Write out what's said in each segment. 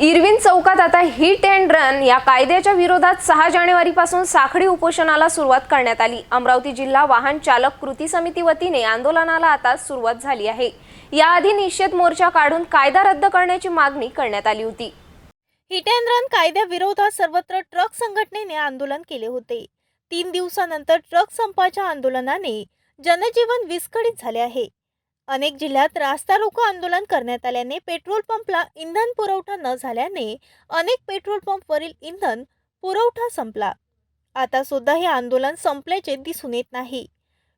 Irwin चौकात आता hit and run या कायद्याच्या विरोधात सहा जानेवारीपासून साखळी उपोषणाला सुरुवात करण्यात आली. अमरावती जिल्हा वाहन चालक कृती समिती वतीने आंदोलनाला आता सुरुवात झाली आहे. याआधी निषेध मोर्चा काढून कायदा रद्द करण्याची मागणी करण्यात आली होती. हिट अँड रन कायद्याविरोधात सर्वत्र ट्रक संघटनेने आंदोलन केले होते. तीन दिवसानंतर ट्रक संपाच्या आंदोलनाने जनजीवन विस्कळीत झाले आहे. अनेक जिल्ह्यात रास्ता रोको आंदोलन करण्यात आल्याने पेट्रोल पंपला इंधन पुरवठा न झाल्याने अनेक पेट्रोल पंपवरील इंधन पुरवठा संपला. आता सुद्धा हे आंदोलन संपल्याचे दिसून येत नाही.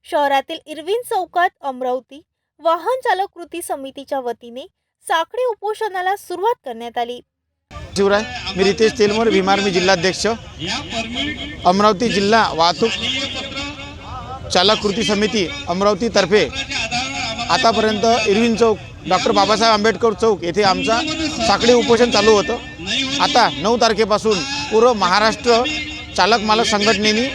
शहरातील इरविन चौकात अमरावती वाहन चालक कृती समितीच्या वतीने साखळी उपोषणाला सुरुवात करण्यात आली. शिवराय मी रितेश तेलमोर भीमार मी जिल्हाध्यक्ष. अमरावती जिल्हा वाहतूक चालक कृती समिती अमरावतीतर्फे आतापर्यंत इरविन चौक डॉक्टर बाबासाहेब आंबेडकर चौक येथे आमचा साखळी उपोषण चालू होतं. आता नऊ तारखेपासून पूर्व महाराष्ट्र चालक मालक संघटनेने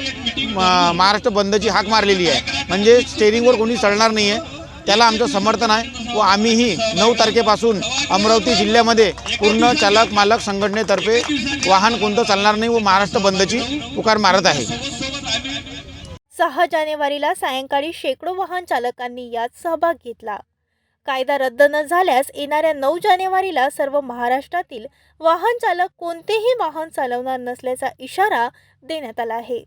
म- महाराष्ट्र बंदची हाक मारलेली आहे. म्हणजे स्टेरिंगवर कोणी चढणार नाही आहे त्याला आमचं समर्थन आहे व आम्हीही नऊ तारखेपासून अमरावती जिल्ह्यामध्ये पूर्ण चालक मालक संघटनेतर्फे वाहन कोणतं चालणार नाही व महाराष्ट्र बंदची पुकार मारत आहे. सहा जानेवारीला सायंकाळी शेकडो वाहन चालकांनी यात सहभाग घेतला. कायदा रद्द न झाल्यास येणाऱ्या नऊ जानेवारीला सर्व महाराष्ट्रातील वाहन चालक कोणतेही वाहन चालवणार नसल्याचा इशारा देण्यात आला आहे.